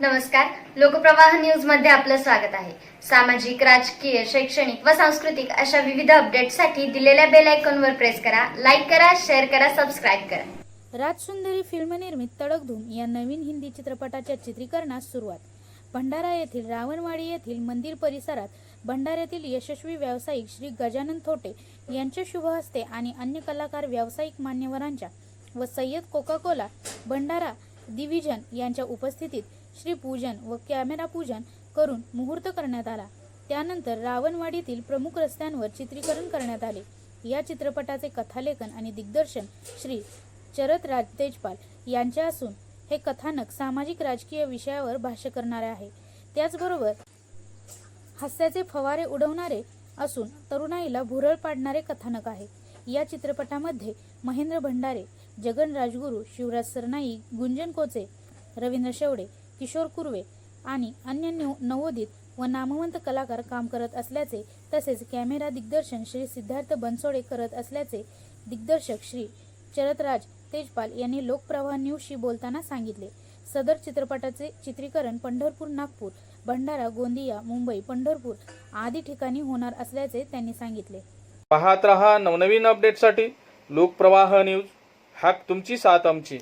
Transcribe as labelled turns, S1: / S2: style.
S1: नमस्कार. लोकप्रवाह न्यूजमध्ये आपलं स्वागत आहे. सामाजिक राजकीय शैक्षणिक व सांस्कृतिक अशा विविध अपडेटसाठी दिलेल्या बेल आयकॉनवर प्रेस करा लाईक करा शेअर करा सबस्क्राईब करा.
S2: राजसुंदरी फिल्मनिर्मित तडकधूम या नवीन हिंदी चित्रपटाच्या चित्रीकरणास सुरुवात. भंडारा येथील रावणवाडी येथील मंदिर परिसरात भंडाऱ्यातील यशस्वी व्यावसायिक श्री गजानन थोटे यांच्या शुभ हस्ते आणि अन्य कलाकार व्यावसायिक मान्यवरांच्या व Sayyad Coca Cola Bhandara division यांच्या उपस्थितीत श्रीपूजन व कॅमेरा पूजन करून मुहूर्त करण्यात आला. त्यानंतर रावणवाडीतील प्रमुख रस्त्यांवर चित्रीकरण करण्यात आले. या चित्रपटाचे कथालेखन आणि दिग्दर्शन श्री चरत राज तेजपाल यांचे असून हे कथानक सामाजिक राजकीय विषयावर भाष्य करणारे आहे. त्याचबरोबर हास्याचे फवारे उडवणारे असून तरुणाईला भुरळ पाडणारे कथानक आहे. या चित्रपटामध्ये महेंद्र भंडारे जगन राजगुरू शिवराज सरनाई गुंजन कोचे रवींद्र शेवडे किशोर कुर्वे आणि अन्य नवोदित व नामवंत कलाकार काम करत असल्याचे तसेच कॅमेरा दिग्दर्शन श्री सिद्धार्थ बनसोडे करत असल्याचे दिग्दर्शक श्री चरतराज तेजपाल यांनी लोकप्रवाह न्यूजशी बोलताना सांगितले. सदर चित्रपटाचे चित्रीकरण पंढरपूर नागपूर भंडारा गोंदिया मुंबई पंढरपूर आदी ठिकाणी होणार असल्याचे त्यांनी सांगितले.
S3: पाहत रहा नवनवीन अपडेटसाठी लोकप्रवाह न्यूज. हॅक तुमची साथ आमची.